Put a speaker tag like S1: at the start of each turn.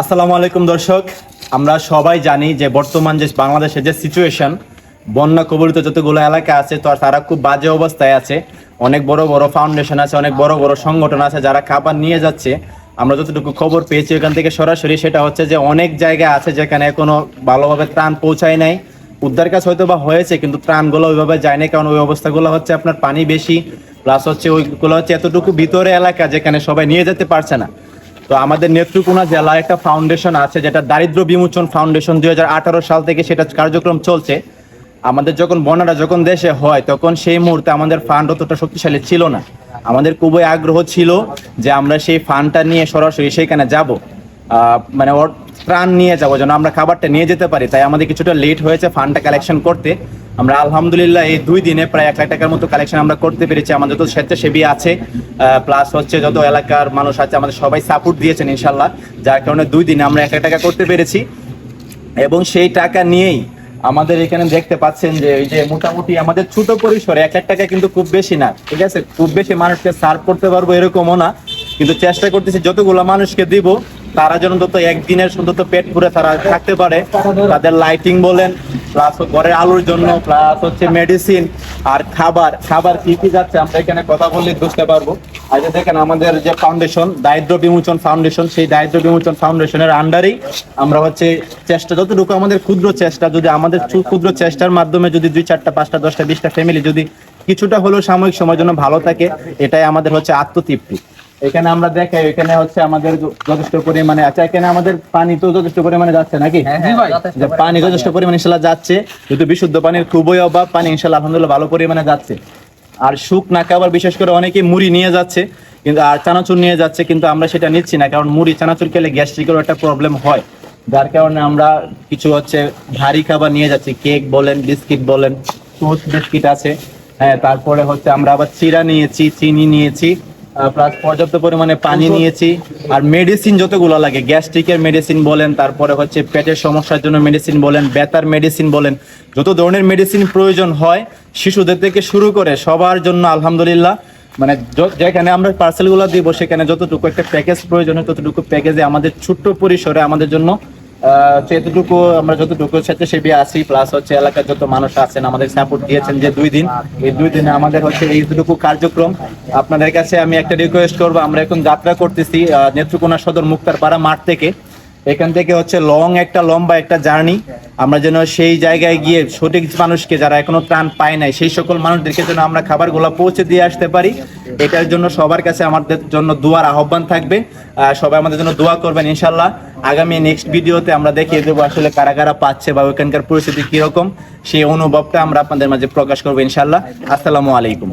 S1: আসসালামু আলাইকুম দর্শক। আমরা সবাই জানি যে বর্তমান যে বাংলাদেশের যে সিচুয়েশন বন্যা কবলিত যতগুলো এলাকা আছে, তো তারা খুব বাজে অবস্থায় আছে। অনেক বড় বড় ফাউন্ডেশন আছে, অনেক বড় বড় সংগঠন আছে, যারা খাবার নিয়ে যাচ্ছে। আমরা যতটুকু খবর পেয়েছি ওখান থেকে সরাসরি, সেটা হচ্ছে যে অনেক জায়গা আছে যেখানে এখনও ভালোভাবে ত্রাণ পৌঁছায় নাই। উদ্ধার কাজ হয়তো বা হয়েছে, কিন্তু ত্রাণগুলো ওইভাবে যায়নি কারণ ওই অবস্থাগুলো হচ্ছে আপনার পানি বেশি প্লাস হচ্ছে ওইগুলো হচ্ছে এতটুকু ভিতরে এলাকা যেখানে সবাই নিয়ে যেতে পারছে না। তো আমাদের নেত্রকোনা জেলায় একটা ফাউন্ডেশন আছে, যেটা দারিদ্র বিমোচন ফাউন্ডেশন দুই সাল থেকে সেটা কার্যক্রম চলছে। আমাদের যখন বন্যাটা যখন দেশে হয়, তখন সেই মুহূর্তে আমাদের ফান্ড অতটা শক্তিশালী ছিল না। আমাদের খুবই আগ্রহ ছিল যে আমরা সেই ফান্ডটা নিয়ে সরাসরি সেখানে যাব। মানে ত্রাণ নিয়ে যাব, যেন আমরা খাবারটা নিয়ে যেতে পারি। তাই আমাদের কিছুটা লেট হয়েছে ফান্ডটা কালেকশন করতে। আমরা আলহামদুলিল্লাহ এই দুই দিনে প্রায় এক লাখ টাকার মতো কালেকশন আমরা করতে পেরেছি। আমাদের যত স্বেচ্ছাসেবী আছে প্লাস হচ্ছে যত এলাকার মানুষ আছে, আমাদের সবাই সাপোর্ট দিয়েছেন ইনশাল্লাহ যার কারণে দুই দিনে আমরা এক লাখ টাকা করতে পেরেছি। এবং সেই টাকা নিয়েই আমাদের এখানে দেখতে পাচ্ছেন যে ওই যে মোটামুটি আমাদের ছোট পরিসরে এক লাখ টাকা কিন্তু খুব বেশি না, ঠিক আছে? খুব বেশি মানুষকে সার্ভ করতে পারব এরকমও না। কিন্তু চেষ্টা করতেছি যতগুলো মানুষকে দিব তারা যেন অন্তত একদিনের অন্তত পেট পুরে তারা থাকতে পারে। তাদের লাইটিং বলেন প্লাস ঘরের আলোর জন্য প্লাস হচ্ছে মেডিসিন আর খাবার। খাবার কি কি যাচ্ছে আমরা এখানে কথা বললে বুঝতে পারব। আর যে দেখেন আমাদের যে ফাউন্ডেশন দারিদ্র বিমোচন ফাউন্ডেশন সেই দারিদ্র বিমোচন ফাউন্ডেশনের আন্ডারেই আমরা হচ্ছে চেষ্টা, যতটুকু আমাদের ক্ষুদ্র চেষ্টা, যদি আমাদের ক্ষুদ্র চেষ্টার মাধ্যমে যদি দুই চারটা, পাঁচটা, দশটা, বিশটা ফ্যামিলি যদি কিছুটা হলেও সাময়িক সময়ের জন্য ভালো থাকে, এটাই আমাদের হচ্ছে আত্মতৃপ্তি। এখানে আমরা দেখাই এখানে হচ্ছে আমাদের যথেষ্ট পরিমাণে আচ্ছা এখানে আমাদের পানি তো যথেষ্ট পরিমাণে যাচ্ছে নাকি? যে পানি যথেষ্ট পরিমাণে ইনশাল্লাহ যাচ্ছে। যেহেতু বিশুদ্ধ পানির খুবই অভাব পানি ইনশাল্লাহ আলহামদুলিল্লাহ ভালো পরিমাণে যাচ্ছে। আর শুক না খাবার বিশেষ করে অনেকে মুড়ি নিয়ে যাচ্ছে কিন্তু আর চানাচুর নিয়ে যাচ্ছে কিন্তু আমরা সেটা নিচ্ছি না কারণ মুড়ি চানাচুর খেলে গ্যাস্ট্রিকেরও একটা প্রবলেম হয়। যার কারণে আমরা কিছু হচ্ছে ভারী খাবার নিয়ে যাচ্ছি কেক বলেন বিস্কিট বলেন টোস্ট বিস্কিট আছে। হ্যাঁ তারপরে হচ্ছে আমরা আবার চিরা নিয়েছি চিনি নিয়েছি। প্লাস পর্যাপ্ত পরিমাণে পানি নিয়েছি। আর মেডিসিন যতগুলো লাগে গ্যাস্ট্রিকের মেডিসিন বলেন তারপরে হচ্ছে পেটের সমস্যার জন্য মেডিসিন বলেন ব্যথার মেডিসিন বলেন যত ধরনের মেডিসিন প্রয়োজন হয় শিশুদের থেকে শুরু করে সবার জন্য আলহামদুলিল্লাহ। মানে যেখানে আমরা পার্সেলগুলো দিব সেখানে যতটুকু একটা প্যাকেজ প্রয়োজন হয় ততটুকু প্যাকেজে আমাদের ছোট্ট পরিসরে আমাদের জন্য আহ, যতটুকু আমরা যতটুকু স্বেচ্ছাসেবী আছি প্লাস হচ্ছে এলাকার যত মানুষ আছেন আমাদের সাপোর্ট দিয়েছেন যে দুই দিন এই দুই দিনে আমাদের হচ্ছে এইটুকু কার্যক্রম। আপনাদের কাছে আমি একটা রিকোয়েস্ট করব আমরা এখন যাত্রা করতেছি নেত্রকোনা সদর মুক্তার পাড়া মাঠ থেকে। এখান থেকে হচ্ছে লং একটা, লম্বা একটা জার্নি আমরা যেন সেই জায়গায় গিয়ে সঠিক মানুষকে যারা এখনও ত্রাণ পায় নাই, সেই সকল মানুষদেরকে যেন আমরা খাবারগুলো পৌঁছে দিয়ে আসতে পারি। এটার জন্য সবার কাছে আমাদের জন্য দোয়ার আহ্বান থাকবে। সবাই আমাদের জন্য দোয়া করবেন ইনশাল্লাহ আগামী নেক্সট ভিডিওতে আমরা দেখিয়ে দেবো আসলে কারা কারা পাচ্ছে বা ওইখানকার পরিস্থিতি কীরকম। সেই অনুভবটা আমরা আপনাদের মাঝে প্রকাশ করব ইনশাল্লাহ আসসালামু আলাইকুম।